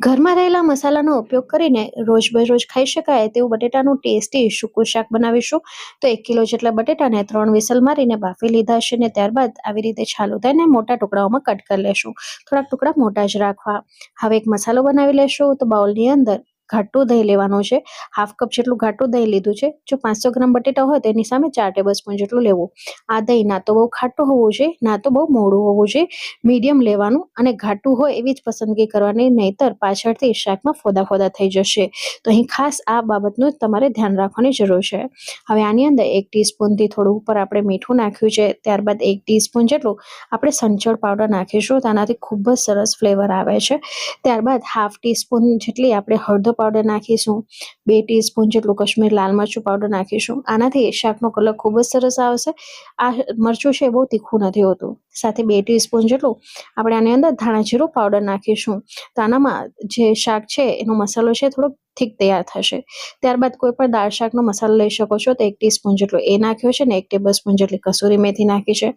ઘરમાં રહેલા મસાલાનો ઉપયોગ કરીને રોજબરોજ ખાઈ શકાય તેવું બટેટાનું ટેસ્ટી સૂકું શાક બનાવીશું. તો એક કિલો જેટલા બટેટાને ત્રણ વિસલ મારીને બાફી લીધા છે ને ત્યારબાદ આવી રીતે છાલું થઈને મોટા ટુકડાઓમાં કટ કરી લેશું. થોડાક ટુકડા મોટા જ રાખવા. હવે એક મસાલો બનાવી લેશું. તો બાઉલની અંદર ઘાટું દહીં લેવાનું છે. હાફ કપ જેટલું ઘાટું દહીં લીધું છે. જો પાંચસો ગ્રામ બટેટા હોય તો એની સામે ચાર ટેબલ સ્પૂન જેટલું લેવું. આ દહીં ના તો બહુ ખાટું હોવું જોઈએ ના તો બહુ મોડું હોવું જોઈએ મીડિયમ લેવાનું અને ઘાટું હોય એવી જ પસંદગી કરવાની, નહીતર પાછળથી શાકમાં ફોદા ફોદા થઈ જશે. તો અહીં ખાસ આ બાબતનું તમારે ધ્યાન રાખવાની જરૂર છે. હવે આની અંદર એક ટીસ્પૂનથી થોડું ઉપર આપણે મીઠું નાખ્યું છે. ત્યારબાદ એક ટીસ્પૂન જેટલું આપણે સંચળ પાવડર નાખીશું. તેનાથી ખૂબ જ સરસ ફ્લેવર આવે છે. ત્યારબાદ હાફ ટીસ્પૂન જેટલી આપણે હળદર પાવડર નાખીશું, બે ટીસ્પૂન જેટલું કશ્મીર લાલ મરચું પાવડર નાખીશું. આનાથી શાકનો કલર ખૂબ જ સરસ આવશે. આ મરચું છે બહુ તીખું નથી હોતું. સાથે બે ટીસ્પૂન જેટલું આપણે આની અંદર ધાણા જીરું પાવડર નાખીશું. તો આનામાં જે શાક છે એનો મસાલો છે થોડોક થીક તૈયાર થશે. ત્યારબાદ કોઈ પણ દાળ શાકનો મસાલો લઈ શકો છો તો એક ટીસ્પૂન જેટલો એ નાખ્યો છે ને એક ટેબલ સ્પૂન જેટલી કસૂરી મેથી નાખી છે.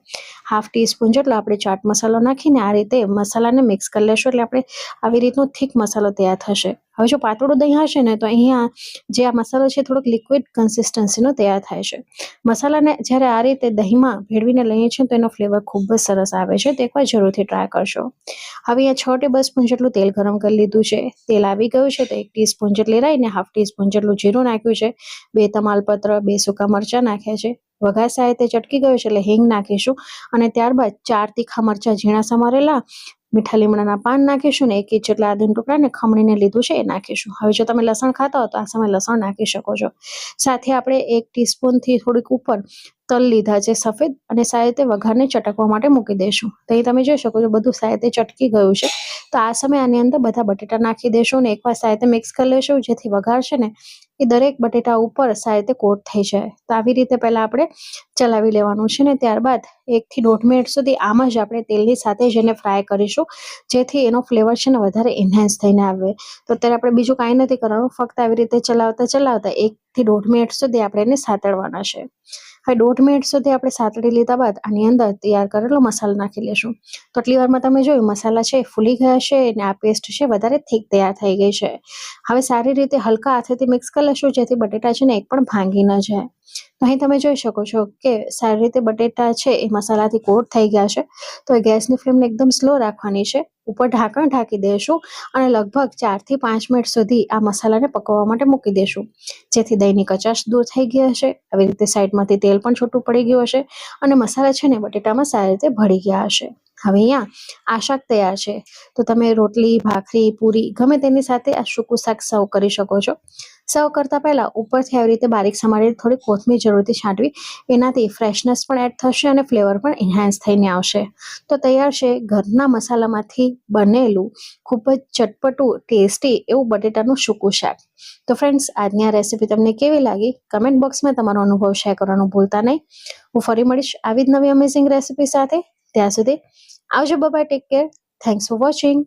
હાફ ટીસ્પૂન જેટલો આપણે ચાટ મસાલો નાખીને આ રીતે મસાલાને મિક્સ કરી લેશું એટલે આપણે આવી રીતનો થીક મસાલો તૈયાર થશે. હવે જો પાતળું દહીં હશે ને તો અહીંયા જે આ મસાલો છે થોડોક લિક્વિડ કન્સિસ્ટન્સીનો તૈયાર થાય છે. મસાલાને જ્યારે આ રીતે દહીંમાં ભેળવીને લઈએ છીએ તો એનો ફ્લેવર ખૂબ જ સરસ આવે છે તો એકવાર જરૂરથી ટ્રાય કરશો. હવે અહીંયા છ ટેબલ સ્પૂન જેટલું તેલ ગરમ કરી લીધું છે. તેલ આવી ગયું છે તો એક ટીસ્પૂન જેટલી રાઈને હાફ ટીસ્પૂન જેટલું જીરું નાખ્યું છે. બે તમાલપત્ર, બે સૂકા મરચાં નાખ્યા છે. વઘાર તે ચટકી ગયો છે એટલે હિંગ નાખીશું અને ત્યારબાદ ચાર તીખા મરચાં ઝીણા સમારેલા, મીઠા લીમડાના પાન નાખીશું ને એક ઇંચ જેટલા આદુના ટુકડાને ખમણીને લીધું છે એ નાખીશું. હવે જો તમે લસણ ખાતા હો તો આ સમયે લસણ નાખી શકો છો. સાથે આપણે એક ટીસ્પૂનથી થોડીક ઉપર તલ લીધા છે સફેદ અને સાયતે વઘારને ચટકવા માટે મૂકી દઈશું તો અહીં તમે જોઈ શકો છો બધું સાયતે ચટકી ગયું છે. તો આ સમયે આની અંદર બધા બટેટા નાખી દેશું અને એકવાર સાયતે મિક્સ કરી લેશું, જેથી વઘાર છે ને એ દરેક બટેટા ઉપર સાયતે કોટ થઈ જાય. તો આવી રીતે પહેલાં આપણે ચલાવી લેવાનું છે ને ત્યારબાદ એકથી દોઢ મિનિટ સુધી આમ જ આપણે તેલની સાથે જ એને ફ્રાય કરીશું, જેથી એનો ફ્લેવર છે ને વધારે એન્હાન્સ થઈને આવે. તો અત્યારે આપણે બીજું કાંઈ નથી કરવાનું, ફક્ત આવી રીતે ચલાવતા ચલાવતા એકથી દોઢ મિનિટ સુધી આપણે એને સાતળવાના છે. હવે દોઢ મિનિટ સુધી આપણે સાતડી લીધા બાદ આની અંદર તૈયાર કરેલો મસાલો નાખી લેશું. તો આટલી વારમાં તમે જોયું, મસાલા છે ફૂલી ગયા છે અને આ પેસ્ટ છે વધારે થીક તૈયાર થઈ ગઈ છે. હવે સારી રીતે હલકા હાથેથી મિક્સ કરી લેશું, જેથી બટેટા છે ને એક પણ ભાંગી ન જાય. તો અહીં તમે જોઈ શકો છો કે સારી રીતે બટેટા છે, એ મસાલાથી કોટ થઈ ગયા છે. તો એ ગેસની ફ્લેમને એકદમ સ્લો રાખવાની છે. ઉપર ઢાંકણ ઢાંકી દઈશું અને લગભગ ચારથી પાંચ મિનિટ સુધી આ મસાલાને પકવવા માટે મૂકી દઈશું જેથી દહીંની કચાશ દૂર થઈ ગઈ હશે. આવી રીતે સાઈડમાંથી તેલ પણ છૂટું પડી ગયું હશે અને મસાલા છે ને બટેટામાં સારી રીતે ભળી ગયા હશે. હવે અહીંયા આ શાક તૈયાર છે. તો તમે રોટલી, ભાખરી, પૂરી ગમે તેની સાથે આ સૂકું શાક સર્વ કરી શકો છો. સર્વ કરતા પહેલા ઉપરથી આવી રીતે બારીક સમારેલી થોડી કોથમીર જરૂરથી છાંટવી. એનાથી ફ્રેશનેસ પણ એડ થશે અને ફ્લેવર પણ એન્હાન્સ થઈને આવશે. તો તૈયાર છે ઘરના મસાલામાંથી બનેલું ખૂબ જ ચટપટું ટેસ્ટી એવું બટેટાનું સૂકું શાક. તો ફ્રેન્ડ્સ આજની આ રેસીપી તમને કેવી લાગી? કમેન્ટ બોક્સમાં તમારો અનુભવ શેર કરવાનું ભૂલતા નહીં. હું ફરી મળીશ આવી જ નવી અમેઝિંગ રેસીપી સાથે. ત્યાં સુધી આવજો bye take care thanks for watching